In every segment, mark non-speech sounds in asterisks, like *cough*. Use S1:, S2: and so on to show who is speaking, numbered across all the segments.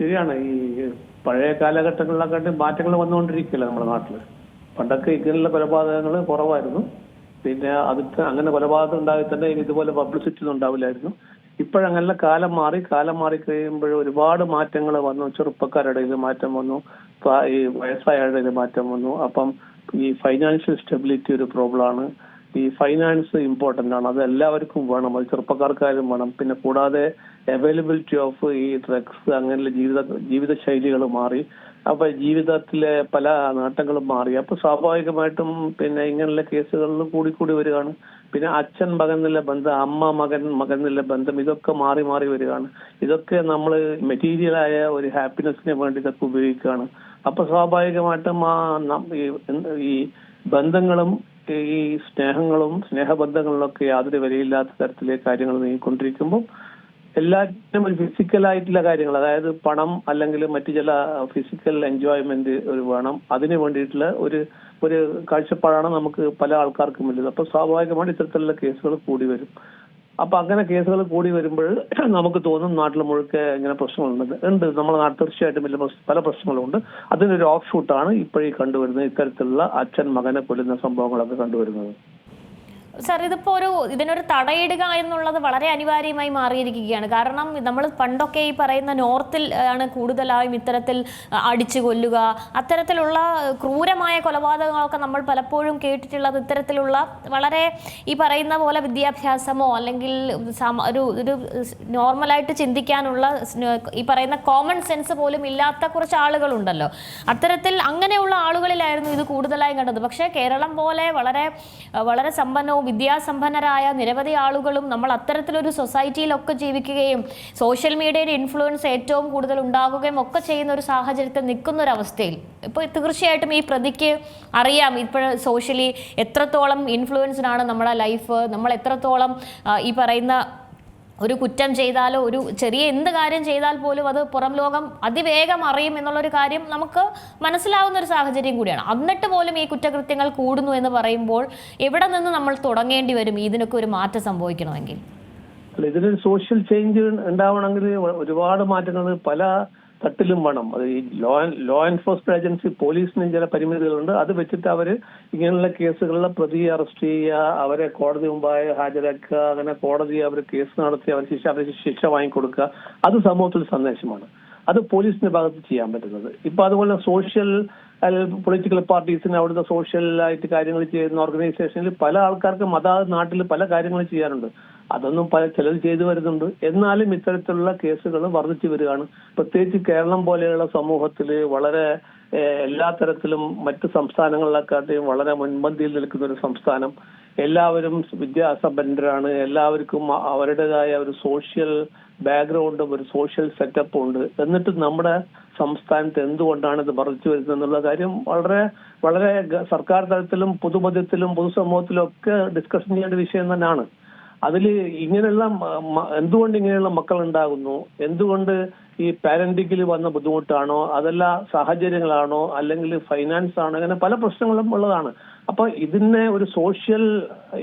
S1: ശരിയാണ്. ഈ പഴയ കാലഘട്ടങ്ങളിലൊക്കെ മാറ്റങ്ങൾ വന്നുകൊണ്ടിരിക്കില്ല നമ്മുടെ നാട്ടിൽ പണ്ടൊക്കെ ഇങ്ങനെയുള്ള കൊലപാതകങ്ങൾ കുറവായിരുന്നു. പിന്നെ അത് അങ്ങനെ കൊലപാതകം ഉണ്ടായി തന്നെ ഇനി ഇതുപോലെ പബ്ലിസിറ്റി ഒന്നും ഉണ്ടാവില്ലായിരുന്നു. ഇപ്പോഴങ്ങനെ കാലം മാറി കാലം മാറി കഴിയുമ്പോൾ ഒരുപാട് മാറ്റങ്ങൾ വന്നു. ചെറുപ്പക്കാരുടെ ഇത് മാറ്റം വന്നു. ഈ വയസ്സായവരുടെ ഇടയിൽ മാറ്റം വന്നു. അപ്പം ഈ ഫൈനാൻഷ്യൽ സ്റ്റെബിലിറ്റി ഒരു പ്രോബ്ലമാണ് ഈ ഫൈനാൻസ് ഇമ്പോർട്ടന്റ് ആണ്. അത് എല്ലാവർക്കും വേണം. അത് ചെറുപ്പക്കാർക്കാരും വേണം. പിന്നെ കൂടാതെ അവൈലബിലിറ്റി ഓഫ് ഈ ഡ്രഗ്സ് അങ്ങനെയുള്ള ജീവിത ജീവിത ശൈലികൾ മാറി. അപ്പൊ ജീവിതത്തിലെ പല നേട്ടങ്ങളും മാറി. അപ്പൊ സ്വാഭാവികമായിട്ടും പിന്നെ ഇങ്ങനെയുള്ള കേസുകളിൽ കൂടി കൂടി വരികയാണ്. പിന്നെ അച്ഛൻ മകൻ എന്നുള്ള ബന്ധം അമ്മ മകൻ മകൻ എന്നുള്ള ബന്ധം ഇതൊക്കെ മാറി മാറി വരികയാണ്. ഇതൊക്കെ നമ്മൾ മെറ്റീരിയലായ ഒരു ഹാപ്പിനെസ്സിന് വേണ്ടി ഇതൊക്കെ ഉപയോഗിക്കുകയാണ്. അപ്പൊ സ്വാഭാവികമായിട്ടും ആ ഈ ബന്ധങ്ങളും ഈ സ്നേഹങ്ങളും സ്നേഹബന്ധങ്ങളിലൊക്കെ യാതൊരു വിലയില്ലാത്ത തരത്തിലെ കാര്യങ്ങൾ നീങ്ങിക്കൊണ്ടിരിക്കുമ്പോൾ എല്ലാറ്റിനും ഒരു ഫിസിക്കൽ ആയിട്ടുള്ള കാര്യങ്ങൾ അതായത് പണം അല്ലെങ്കിൽ മറ്റു ചില ഫിസിക്കൽ എൻജോയ്മെന്റ് ഒരു വേണം അതിന് വേണ്ടിയിട്ടുള്ള ഒരു ഒരു കാഴ്ചപ്പാടാണ് നമുക്ക് പല ആൾക്കാർക്കും ഉള്ളത്. അപ്പൊ സ്വാഭാവികമായിട്ട് ഇത്തരത്തിലുള്ള കേസുകൾ കൂടി വരും. അപ്പൊ അങ്ങനെ കേസുകൾ കൂടി വരുമ്പോൾ *clears throat* നമുക്ക് തോന്നും നാട്ടിൽ മുഴുക്കെ ഇങ്ങനെ പ്രശ്നങ്ങളുണ്ട്. ഉണ്ട്. നമ്മുടെ നാട്ടിൽ തീർച്ചയായിട്ടും വലിയ പല പ്രശ്നങ്ങളുണ്ട് അതിനൊരു ഓഫ് ഷൂട്ടാണ് ഇപ്പോഴീ കണ്ടുവരുന്നത് ഇത്തരത്തിലുള്ള അച്ഛൻ മകനെ കൊല്ലുന്ന സംഭവങ്ങളൊക്കെ കണ്ടുവരുന്നത്.
S2: സാർ ഇതിപ്പോൾ ഒരു ഇതിനൊരു തടയിടുക എന്നുള്ളത് വളരെ അനിവാര്യമായി മാറിയിരിക്കുകയാണ്. കാരണം നമ്മൾ പണ്ടൊക്കെ ഈ പറയുന്ന നോർത്തിൽ ആണ് കൂടുതലായും ഇത്തരത്തിൽ അടിച്ചു കൊല്ലുക. അത്തരത്തിലുള്ള ക്രൂരമായ കൊലപാതകങ്ങളൊക്കെ നമ്മൾ പലപ്പോഴും കേട്ടിട്ടുള്ളത് ഇത്തരത്തിലുള്ള വളരെ ഈ പറയുന്ന പോലെ വിദ്യാഭ്യാസമോ അല്ലെങ്കിൽ ഒരു ഒരു നോർമലായിട്ട് ചിന്തിക്കാനുള്ള ഈ പറയുന്ന കോമൺ സെൻസ് പോലും ഇല്ലാത്ത കുറച്ച് ആളുകളുണ്ടല്ലോ. അത്തരത്തിൽ അങ്ങനെയുള്ള ആളുകളിലായിരുന്നു ഇത് കൂടുതലായും കണ്ടത്. പക്ഷേ കേരളം പോലെ വളരെ വളരെ സമ്പന്നവും വിദ്യാസമ്പന്നരായ നിരവധി ആളുകളും നമ്മൾ അത്തരത്തിലൊരു സൊസൈറ്റിയിലൊക്കെ ജീവിക്കുകയും സോഷ്യൽ മീഡിയയുടെ ഇൻഫ്ലുവൻസ് ഏറ്റവും കൂടുതൽ ഉണ്ടാകുകയും ഒക്കെ ചെയ്യുന്ന ഒരു സാഹചര്യത്തിൽ നിൽക്കുന്ന ഒരു അവസ്ഥയിൽ ഇപ്പോൾ തീർച്ചയായിട്ടും ഈ പ്രതിക്ക് അറിയാം ഇപ്പോൾ സോഷ്യലി എത്രത്തോളം ഇൻഫ്ലുവൻസ്ഡ് ആണ് നമ്മുടെ ലൈഫ് നമ്മൾ എത്രത്തോളം ഈ പറയുന്ന ഒരു കുറ്റം ചെയ്താലോ ഒരു ചെറിയ എന്ത് കാര്യം ചെയ്താൽ പോലും അത് പുറം ലോകം അതിവേഗം അറിയും എന്നുള്ളൊരു കാര്യം നമുക്ക് മനസ്സിലാവുന്ന ഒരു സാഹചര്യം കൂടിയാണ്. എന്നിട്ട് പോലും ഈ കുറ്റകൃത്യങ്ങൾ കൂടുന്നു എന്ന് പറയുമ്പോൾ എവിടെ നിന്ന് നമ്മൾ തുടങ്ങേണ്ടി വരും? ഇതിനൊക്കെ ഒരു മാറ്റം സംഭവിക്കണമെങ്കിൽ.
S1: ഇതിനൊരു സോഷ്യൽ ചേഞ്ച് ഉണ്ടാവണമെങ്കിൽ ഒരുപാട് മാറ്റങ്ങൾ പല തട്ടിലും വേണം. അത് ഈ ലോ ലോ എൻഫോഴ്സ്മെന്റ് ഏജൻസി പോലീസിന് ചില പരിമിതികളുണ്ട്. അത് വെച്ചിട്ട് അവർ ഇങ്ങനെയുള്ള കേസുകളിലെ പ്രതിയെ അറസ്റ്റ് ചെയ്യുക അവരെ കോടതി മുമ്പായി ഹാജരാക്കുക അങ്ങനെ കോടതി അവർ കേസ് നടത്തി അവർ ശിക്ഷ അവരെ ശിക്ഷ വാങ്ങിക്കൊടുക്കുക. അത് സമൂഹത്തിൽ സന്ദേശമാണ്. അത് പോലീസിന്റെ ഭാഗത്ത് ചെയ്യാൻ പറ്റുന്നത്. ഇപ്പൊ അതുപോലെ സോഷ്യൽ പൊളിറ്റിക്കൽ പാർട്ടീസിന് അവിടുത്തെ സോഷ്യൽ ആയിട്ട് കാര്യങ്ങൾ ചെയ്യുന്ന ഓർഗനൈസേഷനിൽ പല ആൾക്കാർക്കും അതാത് നാട്ടിൽ പല കാര്യങ്ങളും ചെയ്യാറുണ്ട്. അതൊന്നും പല ചിലർ ചെയ്തു വരുന്നുണ്ട്. എന്നാലും ഇത്തരത്തിലുള്ള കേസുകൾ വർദ്ധിച്ചു വരികയാണ്. പ്രത്യേകിച്ച് കേരളം പോലെയുള്ള സമൂഹത്തിൽ വളരെ എല്ലാ തരത്തിലും മറ്റ് സംസ്ഥാനങ്ങളിലെക്കാട്ടിയും വളരെ മുൻപന്തിയിൽ നിൽക്കുന്ന ഒരു സംസ്ഥാനം. എല്ലാവരും വിദ്യാസമ്പന്നരാണ്. എല്ലാവർക്കും അവരുടേതായ ഒരു സോഷ്യൽ ബാക്ക്ഗ്രൗണ്ടും ഒരു സോഷ്യൽ സെറ്റപ്പും ഉണ്ട്. എന്നിട്ട് നമ്മുടെ സംസ്ഥാനത്ത് എന്തുകൊണ്ടാണ് ഇത് വർദ്ധിച്ചു വരുന്നത് എന്നുള്ള കാര്യം വളരെ വളരെ സർക്കാർ തലത്തിലും പൊതുമധ്യത്തിലും പൊതുസമൂഹത്തിലും ഒക്കെ ഡിസ്കഷൻ ചെയ്യേണ്ട വിഷയം തന്നെയാണ്. അതിൽ ഇങ്ങനെയുള്ള എന്തുകൊണ്ട് ഇങ്ങനെയുള്ള മക്കൾ ഉണ്ടാകുന്നു എന്തുകൊണ്ട് ഈ പാരന്റിക്കിൽ വന്ന ബുദ്ധിമുട്ടാണോ? അതല്ല സാഹചര്യങ്ങളാണോ? അല്ലെങ്കിൽ ഫൈനാൻസ് ആണോ? അങ്ങനെ പല പ്രശ്നങ്ങളും ഉള്ളതാണ്. അപ്പൊ ഇതിനെ ഒരു സോഷ്യൽ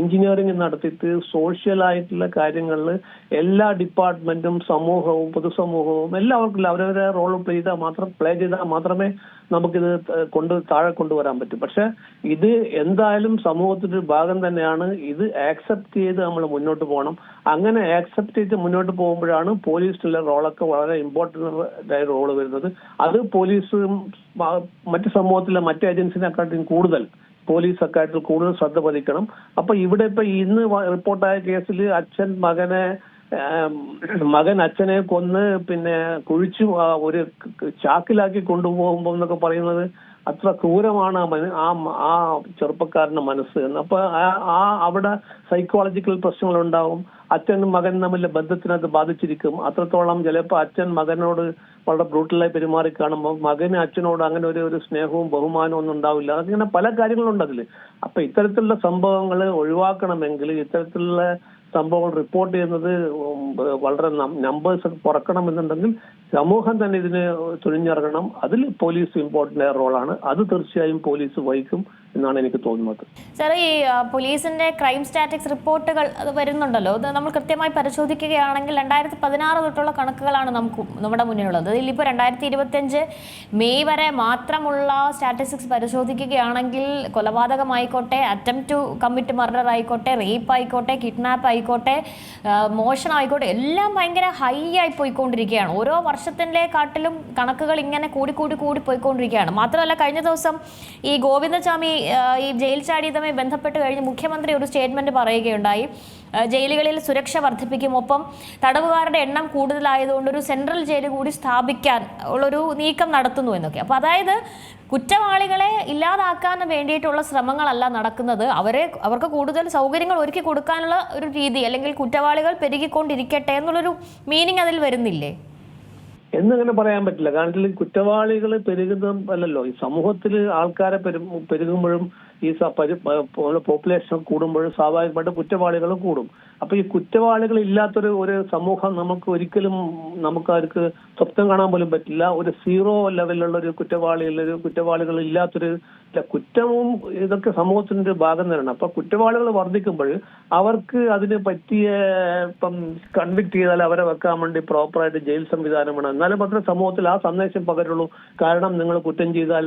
S1: എഞ്ചിനീയറിംഗ് നടത്തിയിട്ട് സോഷ്യൽ ആയിട്ടുള്ള കാര്യങ്ങളിൽ എല്ലാ ഡിപ്പാർട്ട്മെന്റും സമൂഹവും പൊതുസമൂഹവും എല്ലാവർക്കും അവരവരെ റോൾ പ്ലേ ചെയ്താൽ മാത്രം പ്ലേ ചെയ്താൽ മാത്രമേ നമുക്കിത് കൊണ്ട് താഴെ കൊണ്ടുവരാൻ പറ്റും. പക്ഷെ ഇത് എന്തായാലും സമൂഹത്തിന്റെ ഒരു ഭാഗം തന്നെയാണ്. ഇത് ആക്സെപ്റ്റ് ചെയ്ത് നമ്മൾ മുന്നോട്ട് പോകണം. അങ്ങനെ ആക്സെപ്റ്റ് ചെയ്ത് മുന്നോട്ട് പോകുമ്പോഴാണ് പോലീസിലുള്ള റോളൊക്കെ വളരെ ഇമ്പോർട്ടന്റ് ആയ റോൾ വരുന്നത്. അത് പോലീസും മറ്റ് സമൂഹത്തിലെ മറ്റ് ഏജൻസിനെക്കാട്ടിലും കൂടുതൽ പോലീസ് അക്കാര്യത്തിൽ കൂടുതൽ ശ്രദ്ധ പതിക്കണം. അപ്പൊ ഇവിടെ ഇപ്പൊ ഇന്ന് റിപ്പോർട്ടായ കേസിൽ അച്ഛൻ മകനെ മകൻ അച്ഛനെ കൊന്ന് പിന്നെ കുഴിച്ചു ഒരു ചാക്കിലാക്കി കൊണ്ടുപോകുമ്പോ എന്നൊക്കെ പറയുന്നത് അത്ര ക്രൂരമാണ് ആ ആ ചെറുപ്പക്കാരന്റെ മനസ്സ് എന്ന്. അപ്പൊ ആ- അവിടെ സൈക്കോളജിക്കൽ പ്രശ്നങ്ങൾ ഉണ്ടാവും അച്ഛനും മകൻ തമ്മിലെ ബന്ധത്തിന് അത് ബാധിച്ചിരിക്കും. അത്രത്തോളം ചിലപ്പോൾ അച്ഛൻ മകനോട് വളരെ ബ്രൂട്ടലായി പെരുമാറി കാണുമ്പോൾ മകന് അച്ഛനോട് അങ്ങനെ ഒരു ഒരു സ്നേഹവും ബഹുമാനവും ഒന്നും ഉണ്ടാവില്ല. അതിങ്ങനെ പല കാര്യങ്ങളുണ്ട് അതിൽ അപ്പൊ ഇത്തരത്തിലുള്ള സംഭവങ്ങൾ ഒഴിവാക്കണമെങ്കിൽ ഇത്തരത്തിലുള്ള സംഭവങ്ങൾ റിപ്പോർട്ട് ചെയ്യുന്നത് വളരെ നമ്പേഴ്സ് കുറക്കണമെന്നുണ്ടെങ്കിൽ സമൂഹം തന്നെ ഇതിന് തുനിഞ്ഞിറങ്ങണം. അതിൽ പോലീസ് ഇമ്പോർട്ടന്റ് ആയ റോളാണ് അത് തീർച്ചയായും പോലീസ് വഹിക്കും. എന്നാണ് എനിക്ക് തോന്നുന്നത്.
S2: സാർ ഈ പോലീസിന്റെ ക്രൈം സ്റ്റാറ്റിക്സ് റിപ്പോർട്ടുകൾ അത് വരുന്നുണ്ടല്ലോ. അത് നമ്മൾ കൃത്യമായി പരിശോധിക്കുകയാണെങ്കിൽ രണ്ടായിരത്തി പതിനാറ് തൊട്ടുള്ള കണക്കുകളാണ് നമുക്ക് നമ്മുടെ മുന്നിലുള്ളത്. ഇതിലിപ്പോൾ രണ്ടായിരത്തി ഇരുപത്തിയഞ്ച് മെയ് വരെ മാത്രമുള്ള സ്റ്റാറ്റിസ്റ്റിക്സ് പരിശോധിക്കുകയാണെങ്കിൽ കൊലപാതകമായിക്കോട്ടെ അറ്റംപ്റ്റ് ടു കമ്മിറ്റ് മർഡർ ആയിക്കോട്ടെ റേപ്പ് ആയിക്കോട്ടെ കിഡ്നാപ്പ് ആയിക്കോട്ടെ മോഷണമായിക്കോട്ടെ എല്ലാം ഭയങ്കര ഹൈ ആയി പോയിക്കൊണ്ടിരിക്കുകയാണ്. ഓരോ വർഷത്തിന്റെ കാട്ടിലും കണക്കുകൾ ഇങ്ങനെ കൂടി കൂടി കൂടി പോയിക്കൊണ്ടിരിക്കുകയാണ്. മാത്രമല്ല കഴിഞ്ഞ ദിവസം ഈ ഗോവിന്ദസ്വാമി ഈ ജയിൽ ചാടിയതുമായി ബന്ധപ്പെട്ട് കഴിഞ്ഞ് മുഖ്യമന്ത്രി ഒരു സ്റ്റേറ്റ്മെന്റ് പറയുകയുണ്ടായി. ജയിലുകളിൽ സുരക്ഷ വർദ്ധിപ്പിക്കും. ഒപ്പം തടവുകാരുടെ എണ്ണം കൂടുതലായതുകൊണ്ട് ഒരു സെൻട്രൽ ജയിൽ കൂടി സ്ഥാപിക്കാൻ ഉള്ളൊരു നീക്കം നടത്തുന്നു എന്നൊക്കെ. അപ്പോൾ അതായത് കുറ്റവാളികളെ ഇല്ലാതാക്കാൻ വേണ്ടിയിട്ടുള്ള ശ്രമങ്ങളല്ല നടക്കുന്നത്. അവരെ അവർക്ക് കൂടുതൽ സൗകര്യങ്ങൾ ഒരുക്കി കൊടുക്കാനുള്ള ഒരു രീതി അല്ലെങ്കിൽ കുറ്റവാളികൾ പെരുകിക്കൊണ്ടിരിക്കട്ടെ എന്നുള്ളൊരു മീനിങ് അതിൽ വരുന്നില്ലേ?
S1: എന്നങ്ങനെ പറയാൻ പറ്റില്ല. കാരണം കുറ്റവാളികൾ പെരുകുന്നതും അല്ലല്ലോ ഈ സമൂഹത്തിൽ ആൾക്കാരെ പെരു- പെരുകുമ്പോഴും ഈ പോപ്പുലേഷൻ കൂടുമ്പോഴും സ്വാഭാവികമായിട്ട് കുറ്റവാളികളും കൂടും. അപ്പൊ ഈ കുറ്റവാളികൾ ഇല്ലാത്തൊരു ഒരു സമൂഹം നമുക്ക് ഒരിക്കലും നമുക്ക് അവർക്ക് സ്വപ്നം കാണാൻ പോലും പറ്റില്ല. ഒരു സീറോ ലെവലിലുള്ള ഒരു കുറ്റവാളി ഒരു കുറ്റവാളികൾ ഇല്ലാത്തൊരു ഇല്ല, കുറ്റവും ഇതൊക്കെ സമൂഹത്തിന്റെ ഒരു ഭാഗം തന്നെയാണ്. അപ്പൊ കുറ്റവാളികൾ വർദ്ധിക്കുമ്പോൾ അവർക്ക് അതിന് പറ്റിയ ഇപ്പം കൺവിക്ട് ചെയ്താൽ അവരെ വെക്കാൻ വേണ്ടി പ്രോപ്പറായിട്ട് ജയിൽ സംവിധാനം വേണം. എന്നാലും മാത്രമേ സമൂഹത്തിൽ ആ സന്ദേശം പകരുള്ളൂ. കാരണം നിങ്ങൾ കുറ്റം ചെയ്താൽ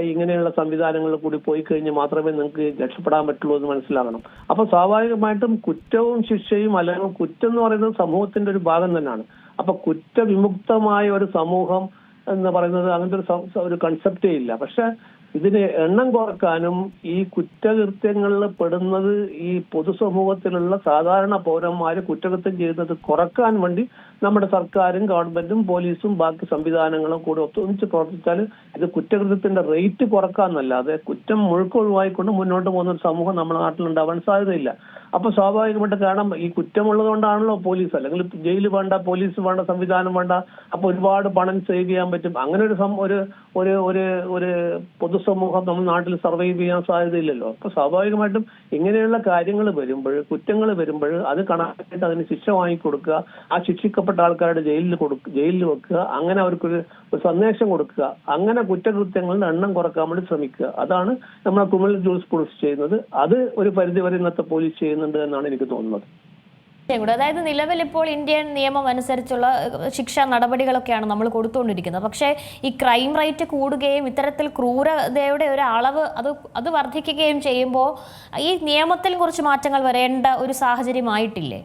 S1: ഇങ്ങനെയുള്ള സംവിധാനങ്ങളിൽ കൂടി പോയി കഴിഞ്ഞ് മാത്രമേ നിങ്ങൾക്ക് രക്ഷപ്പെടാൻ പറ്റുള്ളൂ എന്ന് മനസ്സിലാകണം. അപ്പൊ സ്വാഭാവികമായിട്ടും കുറ്റവും ശിക്ഷയും അല്ലെങ്കിൽ കുറ്റം എന്ന് പറയുന്നത് സമൂഹത്തിന്റെ ഒരു ഭാഗം തന്നെയാണ്. അപ്പൊ കുറ്റവിമുക്തമായ ഒരു സമൂഹം എന്ന് പറയുന്നത് അങ്ങനത്തെ ഒരു ഒരു കൺസെപ്റ്റേ ഇല്ല. പക്ഷെ ഇതിന് എണ്ണം കുറക്കാനും ഈ കുറ്റകൃത്യങ്ങളിൽ പെടുന്നത് ഈ പൊതുസമൂഹത്തിലുള്ള സാധാരണ പൗരന്മാര് കുറ്റകൃത്യം ചെയ്യുന്നത് കുറയ്ക്കാൻ വേണ്ടി നമ്മുടെ സർക്കാരും ഗവൺമെന്റും പോലീസും ബാക്കി സംവിധാനങ്ങളും കൂടി ഒത്തൊന്നിച്ച് പ്രവർത്തിച്ചാൽ ഇത് കുറ്റകൃത്യത്തിന്റെ റേറ്റ് കുറക്കാന്നല്ലാതെ കുറ്റം മുഴുക്കൊഴിവായിക്കൊണ്ട് മുന്നോട്ട് പോകുന്ന ഒരു സമൂഹം നമ്മുടെ നാട്ടിലുണ്ടാവാൻ സാധ്യതയില്ല. അപ്പൊ സ്വാഭാവികമായിട്ട് കാരണം ഈ കുറ്റമുള്ളത് കൊണ്ടാണല്ലോ പോലീസ്. അല്ലെങ്കിൽ ജയിൽ വേണ്ട പോലീസ് വേണ്ട സംവിധാനം വേണ്ട അപ്പൊ ഒരുപാട് പണം സേവ് ചെയ്യാൻ പറ്റും. അങ്ങനെ ഒരു ഒരു ഒരു ഒരു ഒരു പൊതുസമൂഹം നമ്മുടെ നാട്ടിൽ സർവൈവ് ചെയ്യാൻ സാധ്യതയില്ലല്ലോ. അപ്പൊ സ്വാഭാവികമായിട്ടും ഇങ്ങനെയുള്ള കാര്യങ്ങൾ വരുമ്പോൾ കുറ്റങ്ങൾ വരുമ്പോൾ അത് കണക്കായിട്ട് അതിന് ശിക്ഷ വാങ്ങിക്കൊടുക്കുക ആ ശിക്ഷിക്കപ്പെട്ട ആൾക്കാരുടെ ജയിലിൽ കൊടുക്കുക ജയിലിൽ വെക്കുക അങ്ങനെ അവർക്കൊരു ഒരു സന്ദേശം കൊടുക്കുക അങ്ങനെ കുറ്റകൃത്യങ്ങളുടെ എണ്ണം കുറയ്ക്കാൻ വേണ്ടി ശ്രമിക്കുക. അതാണ് നമ്മുടെ ക്രിമിനൽ ജൂസ് പോലീസ് ചെയ്യുന്നത്. അത് ഒരു പരിധി വരെ ഇന്നത്തെ പോലീസ് ചെയ്യുന്നുണ്ട് എന്നാണ് എനിക്ക് തോന്നുന്നത്.
S2: അതായത് നിലവിൽ ഇപ്പോൾ ഇന്ത്യൻ നിയമം അനുസരിച്ചുള്ള ശിക്ഷാ നടപടികളൊക്കെയാണ് നമ്മൾ കൊടുത്തുകൊണ്ടിരിക്കുന്നത്. പക്ഷേ ഈ ക്രൈം റേറ്റ് കൂടുകയും ഇത്തരത്തിൽ ക്രൂരതയുടെ ഒരു അളവ് അത് അത് വർദ്ധിക്കുകയും ചെയ്യുമ്പോൾ ഈ നിയമത്തിൽ കുറച്ച് മാറ്റങ്ങൾ വരേണ്ട ഒരു സാഹചര്യമായിട്ടില്ലേ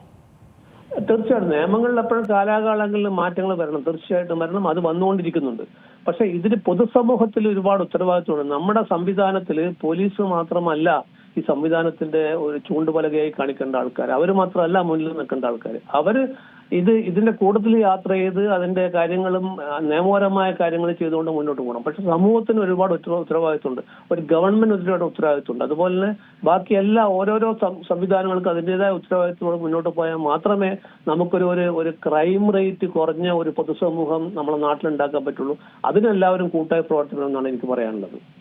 S1: തീർച്ചയായിട്ടും നിയമങ്ങളിൽ എപ്പോഴും കാലാകാലങ്ങളിൽ മാറ്റങ്ങൾ വരണം. തീർച്ചയായിട്ടും വരണം. അത് വന്നുകൊണ്ടിരിക്കുന്നുണ്ട്. പക്ഷേ ഇതിന് പൊതുസമൂഹത്തിൽ ഒരുപാട് ഉത്തരവാദിത്വമുണ്ട്. നമ്മുടെ സംവിധാനത്തിൽ പോലീസ് മാത്രമല്ല ഈ സംവിധാനത്തിന്റെ ഒരു ചൂണ്ടുപലകയായി കാണിക്കേണ്ട ആൾക്കാർ അവർ മാത്രമല്ല മുന്നിൽ നിൽക്കേണ്ട ആൾക്കാർ അവർ ഇത് ഇതിന്റെ കൂടുതൽ യാത്ര ചെയ്ത് അതിന്റെ കാര്യങ്ങളും നിയമപരമായ കാര്യങ്ങൾ ചെയ്തുകൊണ്ട് മുന്നോട്ട് പോകണം. പക്ഷെ സമൂഹത്തിന് ഒരുപാട് ഉത്തര- ഉത്തരവാദിത്വമുണ്ട്. ഒരു ഗവൺമെന്റ് ഒരുപാട് ഉത്തരവാദിത്വമുണ്ട്. അതുപോലെ തന്നെ ബാക്കി എല്ലാ ഓരോരോ സംവിധാനങ്ങൾക്ക് അതിന്റെതായ ഉത്തരവാദിത്വത്തോടെ മുന്നോട്ട് പോയാൽ മാത്രമേ നമുക്കൊരു ഒരു ഒരു ക്രൈം റേറ്റ് കുറഞ്ഞ ഒരു പൊതുസമൂഹം നമ്മുടെ നാട്ടിലുണ്ടാക്കാൻ പറ്റുള്ളൂ. അതിനെല്ലാവരും കൂട്ടായി പ്രവർത്തിക്കണമെന്നാണ് എനിക്ക് പറയാനുള്ളത്.